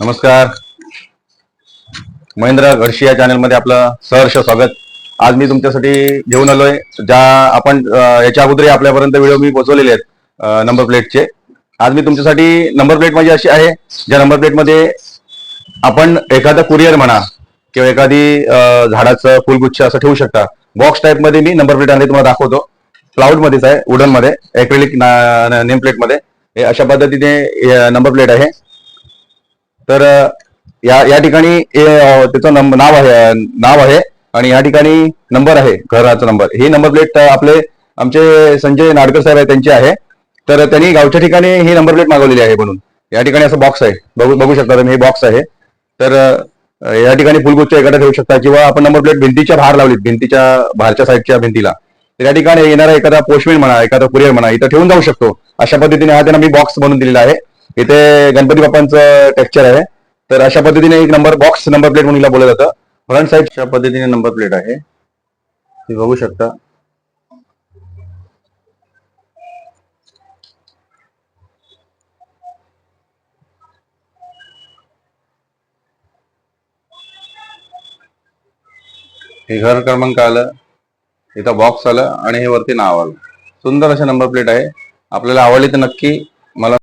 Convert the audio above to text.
नमस्कार. महेंद्र घडशी या चॅनलमध्ये आपलं सहर्ष स्वागत. आज मी तुमच्यासाठी घेऊन आलोय ज्या आपण याच्या अगोदर आपल्यापर्यंत व्हिडिओ मी पोहोचवलेले आहेत नंबर प्लेटचे आज मी तुमच्यासाठी नंबर प्लेट माझी अशी आहे ज्या नंबर प्लेटमध्ये आपण एखादा कुरिअर म्हणा किंवा एखादी झाडाचं फुलगुच्छ असं ठेवू शकता. बॉक्स टाईपमध्ये मी नंबर प्लेट आणली तुम्हाला दाखवतो. क्लाउड मध्येच आहे वुडनमध्ये एक्रेलिक नेम प्लेटमध्ये. अशा पद्धतीने नंबर प्लेट आहे. तर या या ठिकाणी त्याचं नाव आहे नाव आहे आणि या ठिकाणी नंबर आहे घराचा नंबर. ही नंबर प्लेट आपले आमचे संजय नाडकर साहेब आहे त्यांचे आहे. तर त्यांनी गावच्या ठिकाणी ही नंबर प्लेट मागवलेली आहे म्हणून. या ठिकाणी असं बॉक्स आहे. बघू बघू शकता तुम्ही हे बॉक्स आहे. तर या ठिकाणी फुलगुच्छ एखादा ठेवू शकता किंवा आपण नंबर प्लेट भिंतीच्या बाहेर लावलीत भिंतीच्या बाहेरच्या साईडच्या भिंतीला. तर या ठिकाणी येणारा एखादा पोस्टमॅन म्हणा एखादा कुरिअर म्हणा इथं ठेवून जाऊ शकतो. अशा पद्धतीने हा त्यांना मी बॉक्स बनवून दिलेला आहे. इथे गणपती बाप्पांचं टेक्स्चर आहे. तर अशा पद्धतीने एक नंबर बॉक्स नंबर प्लेट म्हणून बोललं जातं. फ्रंट साईड अशा पद्धतीने नंबर प्लेट आहे. तुम्ही बघू शकता. हे घर क्रमांक आलं इथं बॉक्स आलं आणि हे वरती नाव आलं. सुंदर असे नंबर प्लेट आहे. आपल्याला आवडली तर नक्की मला